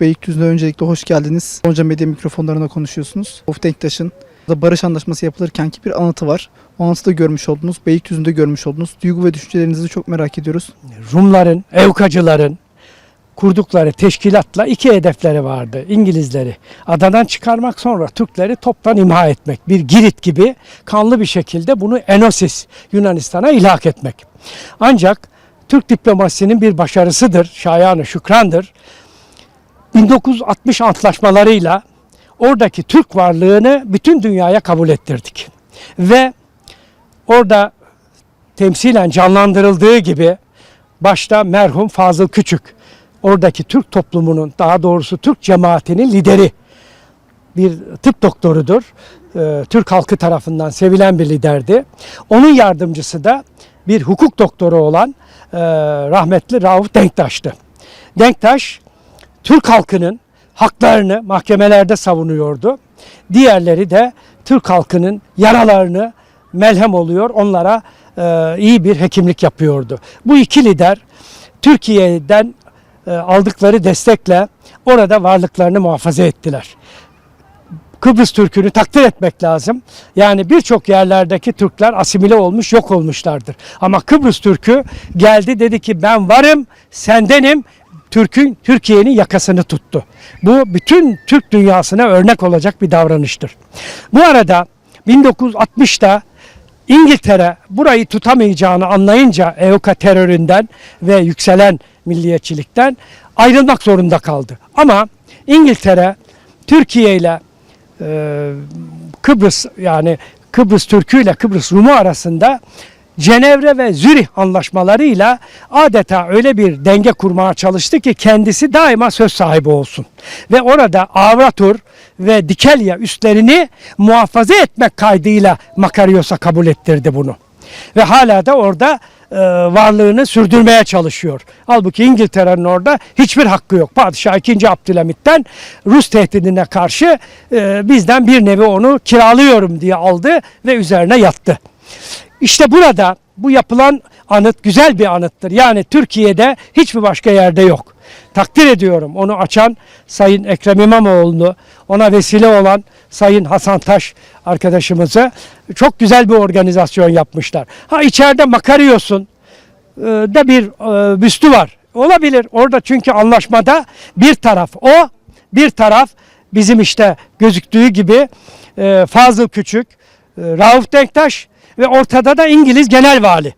Beylikdüzü'ne öncelikle hoş geldiniz. Gonca Medya mikrofonlarına konuşuyorsunuz. Of Denktaş'ın da barış anlaşması yapılırkenki bir anıtı var. O anıtı da görmüş oldunuz. Beylikdüzü'nde görmüş oldunuz. Duygu ve düşüncelerinizi çok merak ediyoruz. Rumların, Evkacıların kurdukları teşkilatla iki hedefleri vardı. İngilizleri adadan çıkarmak sonra Türkleri toptan imha etmek. Bir Girit gibi kanlı bir şekilde bunu Enosis Yunanistan'a ilhak etmek. Ancak Türk diplomasisinin bir başarısıdır, şayanı şükrandır. 1960 antlaşmalarıyla oradaki Türk varlığını bütün dünyaya kabul ettirdik. Ve orada temsilen canlandırıldığı gibi başta merhum Fazıl Küçük oradaki Türk toplumunun daha doğrusu Türk cemaatinin lideri bir tıp doktorudur. Ee, Türk halkı tarafından sevilen bir liderdi. Onun yardımcısı da bir hukuk doktoru olan e, rahmetli Rauf Denktaş'tı. Denktaş Türk halkının haklarını mahkemelerde savunuyordu. Diğerleri de Türk halkının yaralarını melhem oluyor, onlara e, iyi bir hekimlik yapıyordu. Bu iki lider Türkiye'den e, aldıkları destekle orada varlıklarını muhafaza ettiler. Kıbrıs Türk'ünü takdir etmek lazım. Yani birçok yerlerdeki Türkler asimile olmuş, yok olmuşlardır. Ama Kıbrıs Türk'ü geldi dedi ki ben varım, sendenim. Türk'ün Türkiye'nin yakasını tuttu. Bu bütün Türk dünyasına örnek olacak bir davranıştır. Bu arada 1960'da İngiltere burayı tutamayacağını anlayınca EOKA teröründen ve yükselen milliyetçilikten ayrılmak zorunda kaldı. Ama İngiltere Türkiye ile e, Kıbrıs yani Kıbrıs Türk'ü ile Kıbrıs Rumu arasında Cenevre ve Zürih anlaşmalarıyla adeta öyle bir denge kurmaya çalıştı ki kendisi daima söz sahibi olsun. Ve orada Avratur ve Dikelya üstlerini muhafaza etmek kaydıyla Makarios'a kabul ettirdi bunu. Ve hala da orada e, varlığını sürdürmeye çalışıyor. Halbuki İngiltere'nin orada hiçbir hakkı yok. Padişah 2. Abdülhamit'ten Rus tehdidine karşı e, bizden bir nevi onu kiralıyorum diye aldı ve üzerine yattı. İşte burada bu yapılan anıt güzel bir anıttır. Yani Türkiye'de hiçbir başka yerde yok. Takdir ediyorum onu açan Sayın Ekrem İmamoğlu'nu, ona vesile olan Sayın Hasan Taş arkadaşımızı çok güzel bir organizasyon yapmışlar. Ha içeride Makarios'un e, da bir e, büstü var. Olabilir. Orada çünkü anlaşmada bir taraf o, bir taraf bizim işte gözüktüğü gibi e, Fazıl Küçük, e, Rauf Denktaş ve ortada da İngiliz Genel Vali.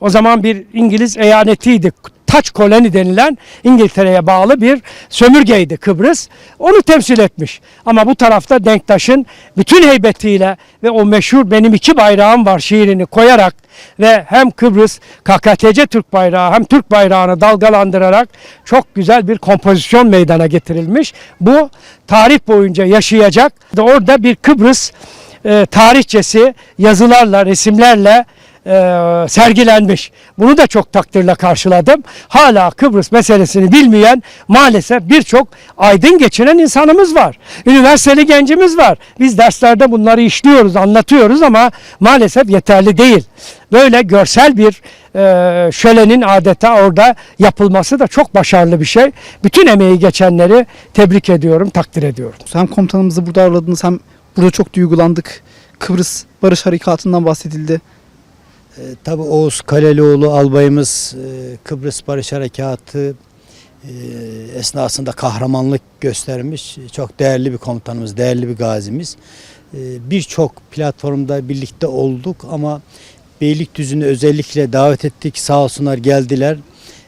O zaman bir İngiliz eyanetiydi. Taç koloni denilen İngiltere'ye bağlı bir sömürgeydi Kıbrıs. Onu temsil etmiş. Ama bu tarafta Denktaş'ın bütün heybetiyle ve o meşhur benim iki bayrağım var şiirini koyarak ve hem Kıbrıs KKTC Türk bayrağı hem Türk bayrağını dalgalandırarak çok güzel bir kompozisyon meydana getirilmiş. Bu tarih boyunca yaşayacak. Orada bir Kıbrıs e, tarihçesi yazılarla, resimlerle e, sergilenmiş. Bunu da çok takdirle karşıladım. Hala Kıbrıs meselesini bilmeyen maalesef birçok aydın geçinen insanımız var. Üniversiteli gencimiz var. Biz derslerde bunları işliyoruz, anlatıyoruz ama maalesef yeterli değil. Böyle görsel bir e, şölenin adeta orada yapılması da çok başarılı bir şey. Bütün emeği geçenleri tebrik ediyorum, takdir ediyorum. Hem komutanımızı burada ağırladınız hem burada çok duygulandık. Kıbrıs Barış Harekatı'ndan bahsedildi. E, tabii Oğuz Kalelioğlu albayımız e, Kıbrıs Barış Harekatı e, esnasında kahramanlık göstermiş. Çok değerli bir komutanımız, değerli bir gazimiz. E, Birçok platformda birlikte olduk ama Beylikdüzü'nü özellikle davet ettik. Sağ olsunlar geldiler.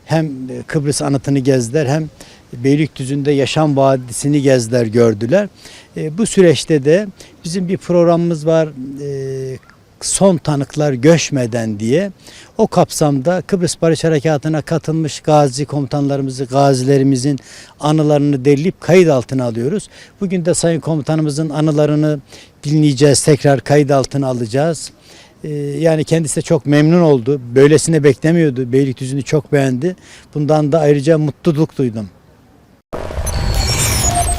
Hem e, Kıbrıs anıtını gezdiler hem Beylikdüzü'nde yaşam vadisini gezdiler, gördüler. E, bu süreçte de bizim bir programımız var. E, son tanıklar göçmeden diye o kapsamda Kıbrıs Barış Harekatı'na katılmış gazi komutanlarımızı, gazilerimizin anılarını derleyip kayıt altına alıyoruz. Bugün de Sayın Komutanımızın anılarını dinleyeceğiz, tekrar kayıt altına alacağız. Ee, Yani kendisi de çok memnun oldu. Böylesine beklemiyordu. Beylikdüzü'nü çok beğendi. Bundan da ayrıca mutluluk duydum.